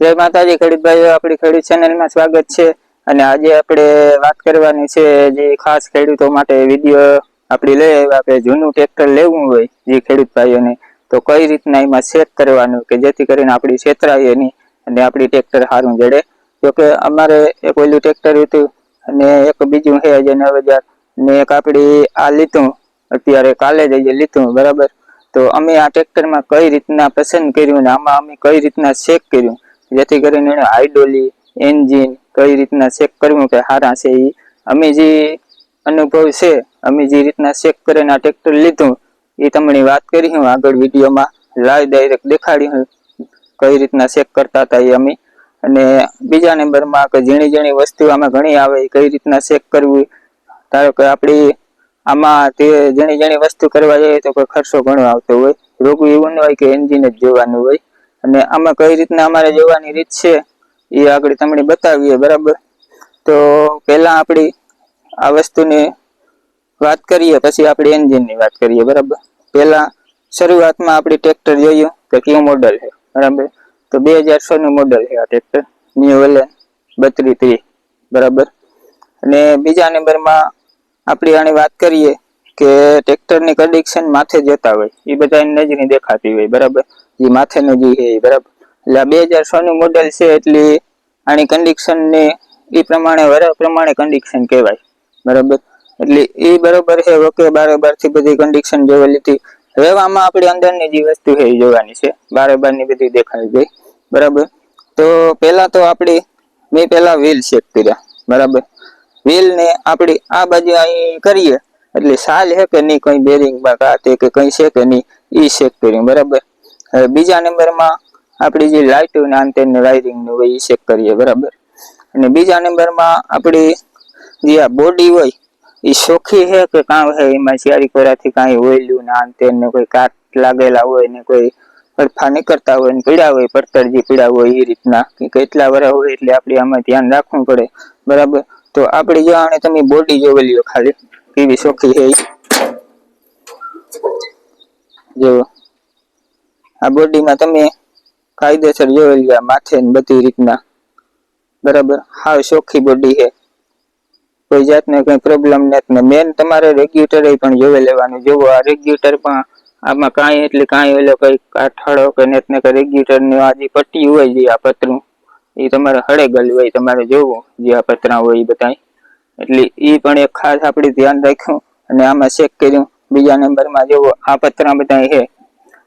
જય માતાજી, ખેડૂત ભાઈઓ, આપણી ખેડૂત ચેનલમાં સ્વાગત છે. અને આજે આપણે વાત કરવાની છે જે ખાસ ખેડૂતો માટે વીડિયો આપણી લઈ આવ્યા. કે જૂનું ટ્રેક્ટર લેવું હોય જે ખેડૂત ભાઈઓને, તો કઈ રીતના એમાં સેટ કરવાનું કે જેથી કરીને આપણી છેતરાઈએ નહીં અને આપણી ટ્રેક્ટર સારું જડે. જો કે અમારે એક ઓલું ટ્રેક્ટર હતું અને એક બીજું છે જે નવ હજાર ને એક આપણી આ લીધું, અત્યારે કાલે જ હજી લીધું, બરાબર? તો અમે આ ટ્રેક્ટરમાં કઈ રીતના પસંદ કર્યું ને આમાં અમે કઈ રીતના ચેક કર્યું? જેથી કરીને એને હાઇડ્રોલી એન્જિન કઈ રીતના ચેક કરવું કે સારા છે એ અમે જે અનુભવ છે, અમે જે રીતના ચેક કરીને આ ટ્રેક્ટર લીધું, એ તમને વાત કરી હું આગળ વિડીયોમાં લાઈવ ડાયરેક્ટ દેખાડી હું કઈ રીતના ચેક કરતા હતા એ અમે. અને બીજા નંબરમાં કે ઝીણી ઝીણી વસ્તુ આમાં ઘણી આવે કઈ રીતના ચેક કરવી. ધારો કે આપણી આમાં તે ઘણી ઘણી વસ્તુ કરવા જઈએ તો કોઈ ખર્ચો ઘણો આવતો હોય. રોગવું એવું ન હોય કે એન્જિન જ જોવાનું હોય. અને આમાં કઈ રીતના અમારે જોવાની રીત છે, એ આગળ તમને બતાવીએ, બરાબર? તો પહેલા આપણી આ વસ્તુની વાત કરીએ, પછી આપણે એન્જિનની વાત કરીએ, બરાબર? પહેલા શરૂઆતમાં આપણે ટ્રેક્ટર જોયું કે કયું મોડલ છે, બરાબર? તો બે હજાર સોનું મોડલ છે આ ટ્રેક્ટર ન્યુ એલેન બત્રીસ ત્રીસ, બરાબર? અને બીજા નંબરમાં આપણે આની વાત કરીએ કે ટ્રેક્ટરની કન્ડિશન માથે જતા હોય. એ બધા નજરે દેખાતી હોય, બરાબર? એ માથેનું જે છે એ બરાબર? એટલે બે હજાર છ નું મોડેલ છે એટલે આની કન્ડિશન ને એ પ્રમાણે, વરા પ્રમાણે કન્ડિશન કહેવાય, બરાબર? એટલે એ બરોબર છે ઓકે બારોબારથી બધી કન્ડિશન જોવા લીધી. હવે આમાં આપણી અંદરની જે વસ્તુ છે એ જોવાની છે. બારોબારની બધી દેખાઈ ગઈ, બરાબર? તો પહેલા તો આપણી, મેં પહેલા વ્હીલ ચેક કર્યા, બરાબર? વ્હીલ ને આપણી આ બાજુ અહીં કરીએ. એટલે સાલ છે કે નહીં, કઈ બેરિંગમાં કાતે કે કઈ છે કે નહીં એ ચેક કરીએ બરાબર? હવે બીજા નંબરમાં આપણી જે લાઇટ ને આંતર ને વાયરિંગનું હોય એ ચેક કરીએ, બરાબર? અને બીજા નંબરમાં આપણી જે આ બોડી હોય એ ચોખ્ખી છે કે કાં છે એમાં ચારી કોરાથી કાંઈ ઓયલું ને આંતર ને કોઈ કાટ લાગેલા હોય ને કોઈ પડફા નીકળતા હોય ને પીડા હોય પડતર જે પીડા હોય એ રીતના કે કેટલા વરા હોય એટલે આપણે આમાં ધ્યાન રાખવું પડે, બરાબર? તો આપણે જો આને તમે બોડી જોવેલી ખાલી કેવી ચોખ્ખી છે. જો, આ બોડીમાં તમે કાયદેસર જોઈ લ્યો માથે બધી રીતના. બરાબર? હાવ ચોખ્ખી બોડી છે. કોઈ જાતને કઈ પ્રોબ્લેમ નથી. મેન તમારે રેગ્યુલેટર પણ જોઈ લેવાનું. જોવો આ રેગ્યુલેટર પણ આમાં કાંઈ એટલે કાંઈ ઓલો કઈ કાઠાળો કે નેત ને કે રેગ્યુલેટરની આ જે પટ્ટી હોય જે આ પતરું, એ તમારે હળેગલ હોય, તમારે જોવું જે આ પતરા હોય એ બધા એટલે એ પણ એક ખાસ આપણે ધ્યાન રાખ્યું અને આમાં ચેક કર્યું. બીજા નંબરમાં જેવો આ પતરા બધા છે.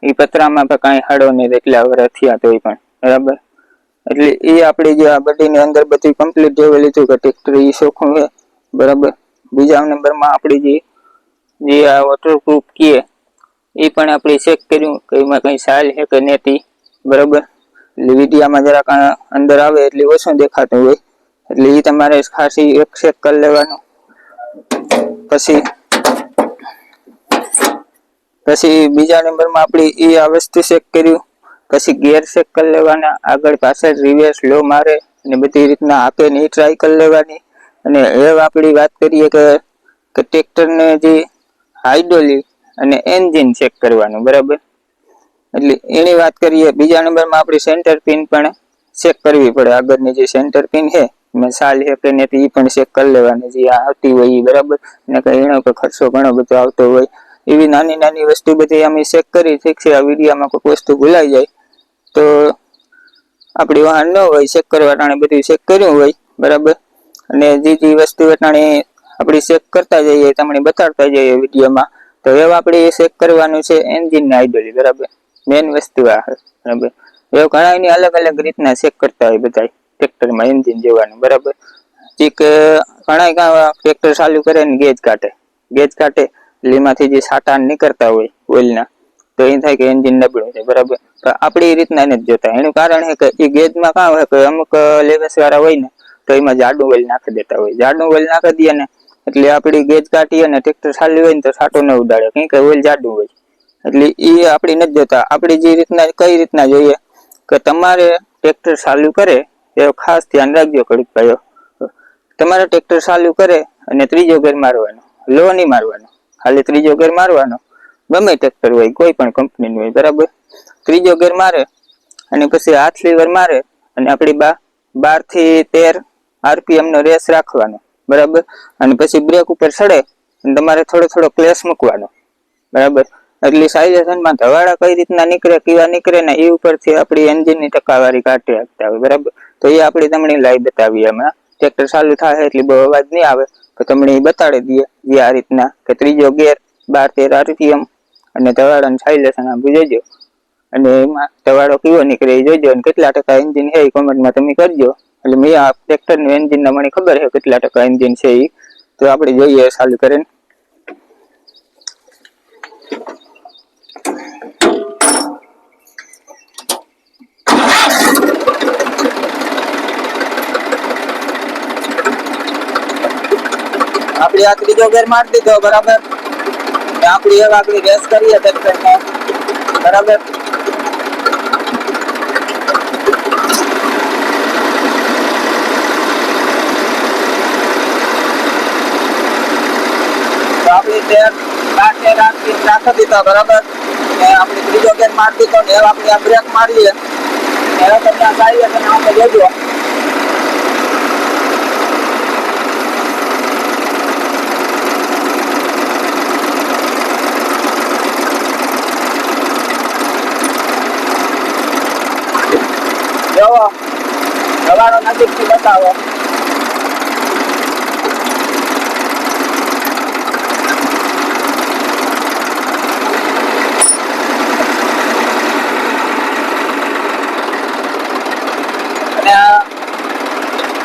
એ પતરામાં પણ કાંઈ હાડો નહીં એટલા વર્ષ થયા એ પણ. બરાબર? એટલે એ આપણે જે આ બટીની અંદર બધી કમ્પ્લીટ જોઈ લીધું કે ટ્રેક્ટર એ ચોખ્ખું છે. બરાબર? બીજા નંબરમાં આપણી જે જે આ વોટરપ્રૂફ કીએ એ પણ આપણે ચેક કર્યું કે એમાં કંઈ સાલ છે કે નથી. બરાબર? એટલે વિડીયામાં જરાક અંદર આવે એટલે ઓછું દેખાતું હોય. એટલે એ તમારે ખાસી એક ચેક કરી લેવાનું. પછી પછી બીજા નંબરમાં આપણે એ આ વસ્તુ ચેક કર્યું. પછી ગેર ચેક કરી લેવાના, આગળ પાછળ રિવર્સ લો મારે, અને બધી રીતના આપે ને એ ટ્રાય કરી લેવાની. અને હવે આપણી વાત કરીએ કે ટ્રેક્ટરને જે હાઇડ્રોલિક અને એન્જિન ચેક કરવાનું, બરાબર? એટલે એની વાત કરીએ, બીજા નંબરમાં આપણી સેન્ટર પિન પણ ચેક કરવી પડે. આગળની જે સેન્ટર પિન છે મેં સાલ છે કે નથી એ પણ ચેક કરી લેવાની જે આવતી હોય એ બરાબર. ને કઈ એનો ખર્ચો ઘણો બધો આવતો હોય. એવી નાની નાની વસ્તુ બધી અમે ચેક કરી, ઠીક આ વિડીયોમાં કોઈક વસ્તુ ભૂલાઈ જાય. તો આપણી વાહન ન હોય ચેક કરવા ટાણે બધું ચેક કર્યું હોય, બરાબર. અને જે જે વસ્તુ ટાણે આપણે ચેક કરતા જઈએ તમને બતાડતા જઈએ વિડીયોમાં તો હવે આપણે ચેક કરવાનું છે એન્જિન ને આઈડોલી બરાબર. મેન વસ્તુ આ, બરાબર. એવો ઘણા એની અલગ અલગ રીતના ચેક કરતા હોય બધા ટ્રેક્ટરમાં એન્જિન જોવાનું, બરાબર? ચીક ઘણા કાં ટ્રેક્ટર ચાલુ કરે ને ગેજ કાઢે ગેજ કાઢે એટલે એમાંથી જે સાટા નીકળતા હોય, ઓઇલના, તો એ થાય કે એન્જિન નબળું છે બરાબર? તો આપણે એ રીતના નથી જોતા. એનું કારણ છે કે એ ગેજમાં કાં હોય કે અમુક લેવેસ વાળા હોય ને, તો એમાં જાડું ઓઇલ નાખી દેતા હોય. જાડું ઓઇલ નાખી દઈએ ને, એટલે આપણી ગેજ કાઢીએ ને ટ્રેક્ટર ચાલ્યું હોય ને, તો સાટો ન ઉડાડે, કેમ કે ઓઇલ જાડું હોય. એટલે એ આપણી નથી જોતા. આપણે જે રીતના, કઈ રીતના જોઈએ કે તમારે ટ્રેક્ટર ચાલુ કરે એ ખાસ ધ્યાન રાખજો કડક ભાઈઓ. તમારે ટ્રેક્ટર ચાલુ કરે અને ત્રીજો ગેર મારવાનો, લો નહીં મારવાનો. ખાલી ત્રીજો ગેર મારવાનો, ગમે ટ્રેક્ટર હોય, કોઈ પણ કંપનીનું હોય, બરાબર? ત્રીજો ગેર મારે અને પછી હાથ લીવર મારે અને આપણી બા, બારથી તેર આરપીએમનો રેસ રાખવાનો, બરાબર? અને પછી બ્રેક ઉપર ચડે અને તમારે થોડો થોડો ક્લેશ મૂકવાનો, બરાબર? એટલે સાયલેશનમાં ધવાડા કઈ રીતના નીકળે, કેવા નીકળે ને એ ઉપરથી આપણી એન્જિનની ટકાવારી કાઢી આપતા હોય, બરાબર? તો એ આપણે તમને લાઈવ બતાવીએ હમણાં ટ્રેક્ટર ચાલુ થાય એટલે બહુ અવાજ નહીં આવે, તો તમને એ બતાડી દઈએ જે આ રીતના કે ત્રીજો ગેર બાર, તેર આરપીએમ અને ધવાડાનું સાયલેશન આપી જોજો. અને એમાં ધવાડો કેવો નીકળે એ જોજો અને કેટલા ટકા એન્જિન છે એ કોમેન્ટમાં તમે કરજો. એટલે મેં આ ટ્રેક્ટરનું એન્જિનના મને ખબર છે કેટલા ટકા એન્જિન છે એ તો આપણે જોઈએ ચાલુ કરીને. આપડી આ ત્રીજો ગેર મારી દીધો, બરાબર? ને આપડી હવે આપડી રેસ કરીએ બરાબર? ને આપણે ત્રીજો ગેર મારી દીધો, ને આપડી આ બ્રેક મારીએ. એવા તમને સારી છે આપણે જોજો જોવો દવાનો નજીકથી બતાવો.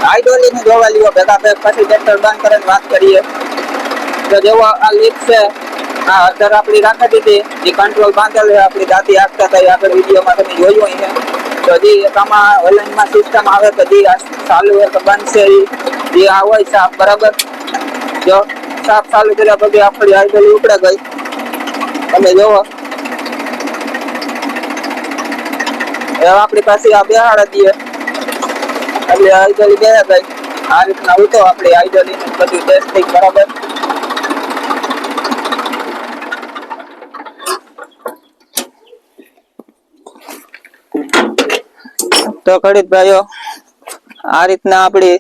હાઇડ્રોલિકનું જોવા લ્યો ભેગા ભેગ પછી ટ્રેક્ટર બંધ કરીને વાત કરીએ. તો જેવો આ લીક છે, આ અત્યારે આપણી રાખી દીધી. જે કંટ્રોલ બાંધેલ છે, આપણી દાંતી આપતા થઈ. આગળ વિડીયોમાં તમે જોયું અહીંયા તો એકામાં ઓનલાઈનમાં સિસ્ટમ આવે જે ચાલુ હોય તો બંધ છે એ આ હોય સાફ બરાબર. જો સાફ ચાલુ કર્યા પછી આપણી આઈડલ ઉપડે ગઈ. તમે જોવો આપણી પાસે આ બેહાડ દઈએ એટલે આઈડોલી બે ગઈ. આ રીતના ઉતો આપણી આઈડોલી બધી ટેસ્ટિંગ બરાબર. તો ખડીત ભાઈઓ, આ રીતના આપણી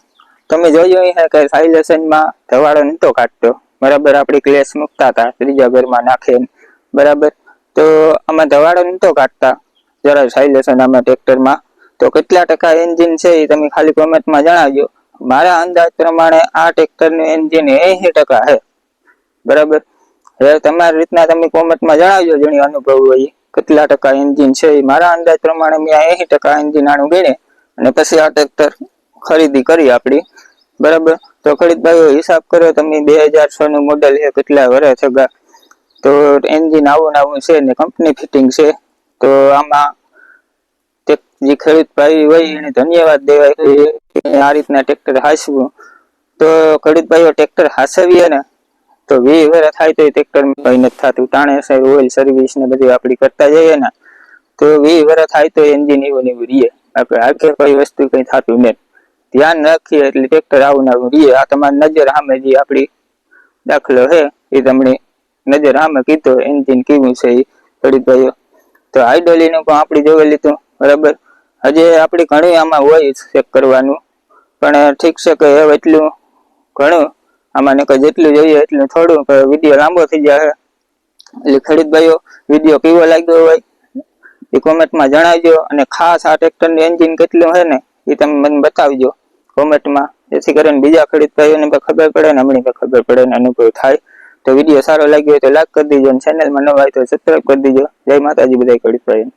તમે જોયું હે કે સાયલેશનમાં ધવાડો નતો કાઢતો. બરાબર આપણી ક્લેશ મૂકતા હતા, ત્રીજા ઘરમાં નાખીને. બરાબર? તો આમાં ધવાડો નહોતો કાઢતા. જરા સાયલેશન આમાં ટ્રેક્ટરમાં તો કેટલા ટકા એન્જિન છે એ તમે ખાલી કોમેન્ટમાં જણાવજો. મારા અંદાજ પ્રમાણે આ ટ્રેક્ટરનું એન્જિન એસી ટકા છે. બરાબર? હવે તમારી રીતના તમે કોમેન્ટમાં જણાવજો, જેની અનુભવ હોય. કેટલા ટકા એન્જિન છે એ મારા અંદાજ પ્રમાણે મેં એસી ટકા એન્જિન આનું ગણે. અને પછી આ ટ્રેક્ટર ખરીદી કરી આપણી. બરાબર? તો ખરીદભાઈઓ હિસાબ કરો તમે બે હજાર છ નું મોડેલ છે, કેટલા વર્ષ અગા તો એન્જિન આવું આવું છે ને કંપની ફિટિંગ છે. તો આમાં જે ખેડૂત હોય એને ધન્યવાદ દેવાય. આ રીતના ટ્રેક્ટર હાસવું. તો ખેડૂત ભાઈઓ ટ્રેક્ટર હાસવીએ ને તો વી વેરા થાય તો ટ્રેક્ટર કઈ નથી થતું. ટાણે સાહેબ ઓઇલ સર્વિસ ને બધી આપણી કરતા જઈએ ને, તો વી વેરા થાય તો એન્જિન એવું ને એવું રીએ. આપણે આખે કઈ વસ્તુ કઈ થતું નહીં ધ્યાન રાખીએ એટલે ટ્રેક્ટર આવું ને આવું રીએ. આ તમારી નજર સામે જે આપણી દાખલો છે, એ તમને નજર સામે કીધો એન્જિન કેવું છે એ પડી ભાઈઓ. તો આઈડોલીનું પણ આપણે જોઈ લીધું, બરાબર? હજી આપણે ઘણી આમાં હોય ચેક કરવાનું. પણ ઠીક છે કે એટલું ઘણું આમાં ને જેટલું જોઈએ એટલું થોડું વીડિયો લાંબો થઈ જાય એટલે ખેડૂત ભાઈઓ વીડિયો કેવો લાગ્યો હોય, એ કોમેન્ટમાં જણાવજો. અને ખાસ આ ટ્રેક્ટરનું એન્જિન કેટલું છે ને, એ તમે મને બતાવજો. કોમેન્ટમાં જેથી કરીને બીજા ખેડૂત ભાઈઓને પણ ખબર પડે ને અમને પણ ખબર પડે ને અનુભવ થાય. તો વીડિયો સારો લાગ્યો હોય તો લાઈક કરી દીજો અને ચેનલમાં નવા હોય તો સબસ્ક્રાઈબ કરી દીજો. જય માતાજી બધા ખેડૂત ભાઈઓ.